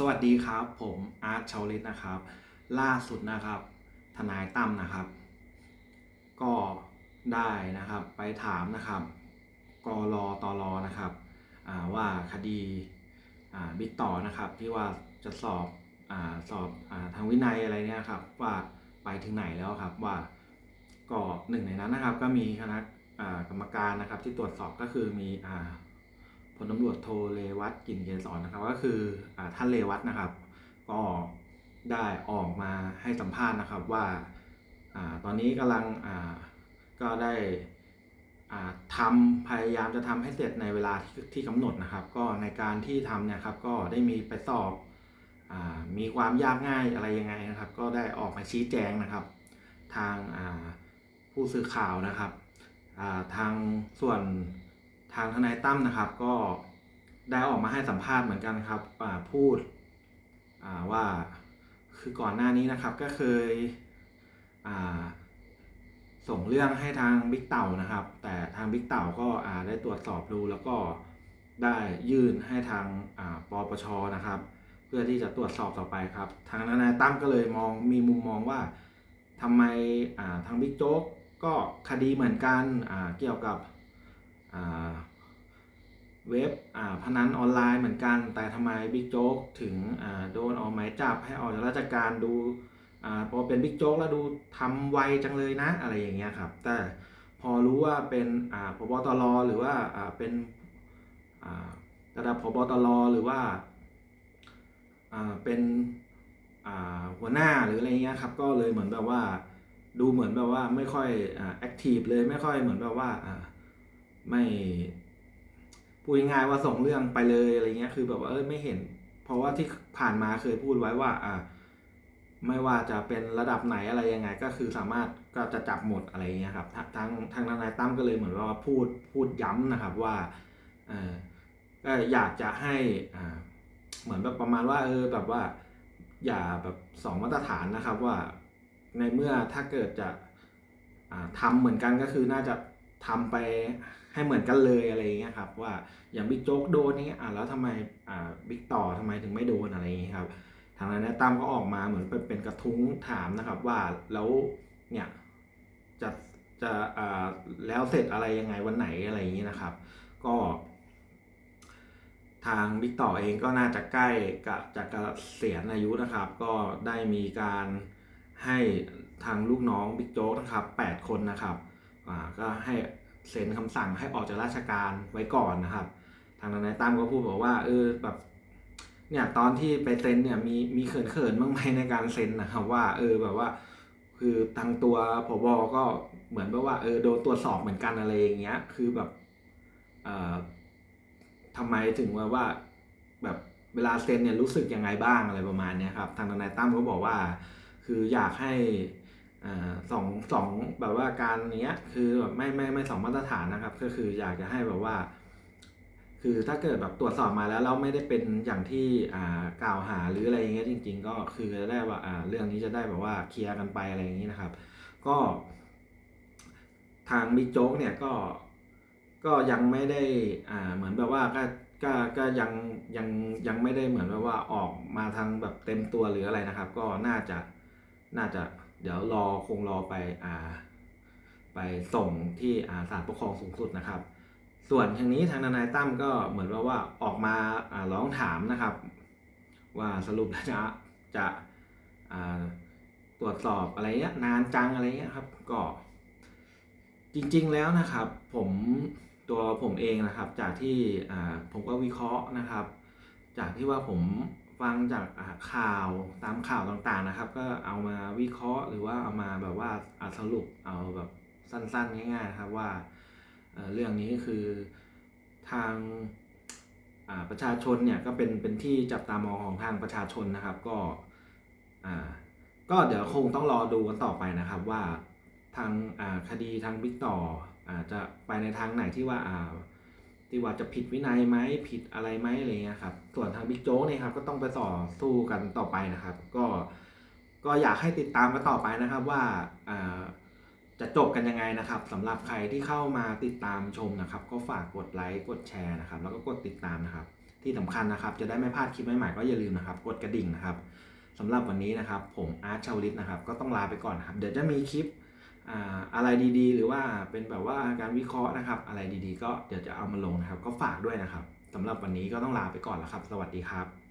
สวัสดีครับ ผมอาร์ตชาวลิตนะครับ ล่าสุดนะครับ ทนายตั้มนะครับ ก็ได้นะครับไปถามนะครับกรอตอรอนะครับว่าคดีบิ๊กต่อนะครับที่ว่าจะสอบอสอบอทางวินัยอะไรเนี่ยครับว่าไปถึงไหนแล้วครับว่าก็หนึ่งในนั้นนะครับ ก็มีคณะกรรมการนะครับที่ตรวจสอบก็คือมีอ่า พลตำรวจโทเรวัตกินเกษรนะครับ ก็คืออท่านเรวัตนะครับ ก็ได้ออกมาให้สัมภาษณ์นะครับว่าอตอนนี้กำลังก็ได้อ่าทำพยายามจะทำให้เสร็จในเวลาที่ที่กำหนดนะครับ ก็ในการที่ทำเนี่ยครับก็ได้มีไปสอบอมีความยากง่ายอะไรยังไงนะครับ ก็ได้ออกมาชี้แจงนะครับ ทางผู้สื่อข่าวนะครับทางส่วนางทนายตั้มนะครับก็ได้ออกมาให้สัมภาษณ์เหมือนกันครับพูดว่าคือก่อนหน้านี้นะครับก็เคยส่งเรื่องให้ทางบิ๊กเต่านะครับ แต่ทางบิ๊กเต่าก็าได้ตรวจสอบดูแล้วก็ได้ยื่นให้ทางอ่าปปชนะครับ เพื่อที่จะตรวจสอบต่อไปครับ ทางทนายตั้มก็เลยมองมีมุมมองว่าทำไมาทางบิ๊กโจ๊กก็คดีเหมือนกันเกี่ยวกับ เว็บพนันออนไลน์เหมือนกัน แต่ทำไมบิ๊กโจ๊กถึงโดนออกหมายจับให้ออกจากราชการดูอพอเป็นบิ๊กโจ๊กแล้วดูทำไวจังเลยนะอะไรอย่างเงี้ยครับ แต่พอรู้ว่าเป็นพบตรหรือว่าเป็นระดับพบตรหรือว่าเป็นอ่าหัวหน้าหรืออะไรเงี้ยครับ ก็เลยเหมือนแบบว่าดูเหมือนแบบว่าไม่ค่อยแอคทีฟเลยไม่ค่อยเหมือนแบบว่าไม่ พูดง่ายว่าส่งเรื่องไปเลยอะไรเงี้ยคือแบบว่าเออไม่เห็น เพราะว่าที่ผ่านมาเคยพูดไว้ว่า อ่า ไม่ว่าจะเป็นระดับไหนอะไรยังไง ก็คือสามารถก็จะจับหมดอะไรเงี้ยครับททางทางทนายตั้มก็เลยเหมือนว่าพูดพูดย้ำนะครับว่าเออก็อยากจะให้อ่าเหมือนแบบประมาณว่าเออแบบว่า อย่าแบบสองมาตรฐานนะครับว่าในเมื่อถ้าเกิดจะอ่าทำเหมือนกันก็คือน่าจะ ทำไปให้เหมือนกันเลยอะไรอย่างเงี้ยครับว่าอย่างบิ๊กโจ๊กโดนนี้อ่าแล้วทำไมอ่าบิ๊กต่อทำไมถึงไม่โดนอะไรอย่างเงี้ยครับทางนั้นตั้มก็ออกมาเหมือนเป็นเป็นกระทุ้งถามนะครับว่าแล้วเนี่ยจะจะอ่าแล้วเสร็จอะไรยังไงวันไหนอะไรอย่างงี้นะครับ ก็ ทางบิ๊กต่อเองก็น่าจะใกล้กับจะเกษียณอายุนะครับ ก็ได้มีการให้ทางลูกน้องบิ๊กโจ๊กนะครับ 8 คนนะครับ ก็ให้เซ็นคำสั่งให้ออกจากราชการไว้ก่อนนะครับ ทางทนายตั้มก็พูดบอกว่าเออแบบเนี่ยตอนที่ไปเซ็นเนี่ยมีมีเขินเขินบ้างไหมในการเซ็นนะครับว่าเออแบบว่า คือทางตัวผบก็เหมือนแบบว่าเออโดนตรวจสอบเหมือนกันอะไรอย่างเงี้ย คือแบบเอ่อทำไมถึงว่าว่าแบบเวลาเซ็นเนี่ยรู้สึกยังไงบ้างอะไรประมาณเนี้ยครับทางทนายตั้มก็บอกว่า คืออยากให้ สองสองแบบว่าการเนี้ยคือแบบไม่ไม่ไม่สองมาตรฐานนะครับ ก็คืออยากจะให้แบบว่า คือถ้าเกิดแบบตรวจสอบมาแล้วเราไม่ได้เป็นอย่างที่อ่ากล่าวหาหรืออะไรอย่างเงี้ยจริง ๆ ก็คือจะได้ว่าอ่าเรื่องนี้จะได้แบบว่าเคลียร์กันไปอะไรอย่างนี้นะครับ ก็ ทางบิ๊กโจ๊กเนี่ยก็ก็ยังไม่ได้อ่าเหมือนแบบว่าก็ก็ก็ยังยังยังไม่ได้เหมือนแบบว่าออกมาทางแบบเต็มตัวหรืออะไรนะครับ ก็น่าจะน่าจะ เดี๋ยวรอคงรอไปอ่าไปส่งที่อาศาลปกครองสูงสุดนะครับ ส่วนทางนี้ทางทนายตั้มก็เหมือนว่าว่าออกมาร้องถามนะครับ ว่าสรุปแล้วจะจะตรวจสอบอะไรเงี้ยนานจังอะไรเงี้ยครับ ก็จริงๆแล้วนะครับ ผมตัวผมเองนะครับ จากที่ผมก็วิเคราะห์นะครับ จากที่ว่าผม ฟังจากข่าวตามข่าวต่างๆนะครับ ก็เอามาวิเคราะห์หรือว่าเอามาแบบว่าสรุปเอาแบบสั้นๆง่ายๆนะครับว่าเรื่องนี้คือทางประชาชนเนี่ยก็เป็นเป็นที่จับตามองของทางประชาชนนะครับ ก็อ่าก็เดี๋ยวคงต้องรอดูกันต่อไปนะครับว่าทางคดีทางบิ๊กต่ออาจจะไปในทางไหนที่ว่าอ่า ที่ว่าจะผิดวินัยไหมผิดอะไรไหมอะไรเงี้ยครับส่วนทางบิ๊กโจ๊กเนี่ยครับก็ต้องไปต่อสู้กันต่อไปนะครับ ก็ก็อยากให้ติดตามกันต่อไปนะครับว่าจะจบกันยังไงนะครับสำหรับใครที่เข้ามาติดตามชมนะครับ ก็ฝากกดไลค์กดแชร์นะครับ แล้วก็กดติดตามนะครับ ที่สำคัญนะครับ จะได้ไม่พลาดคลิปใหม่ๆก็อย่าลืมนะครับ กดกระดิ่งนะครับสำหรับวันนี้นะครับ ผมอาร์ตชาวลิตนะครับ ก็ต้องลาไปก่อนนครับ เดี๋ยวจะมีคลิป อะไรดีๆ หรือว่าเป็นแบบว่าการวิเคราะห์นะครับ อะไรดีๆ ก็เดี๋ยวจะเอามาลงนะครับ ก็ฝากด้วยนะครับสำหรับวันนี้ก็ต้องลาไปก่อนแล้วครับ สวัสดีครับ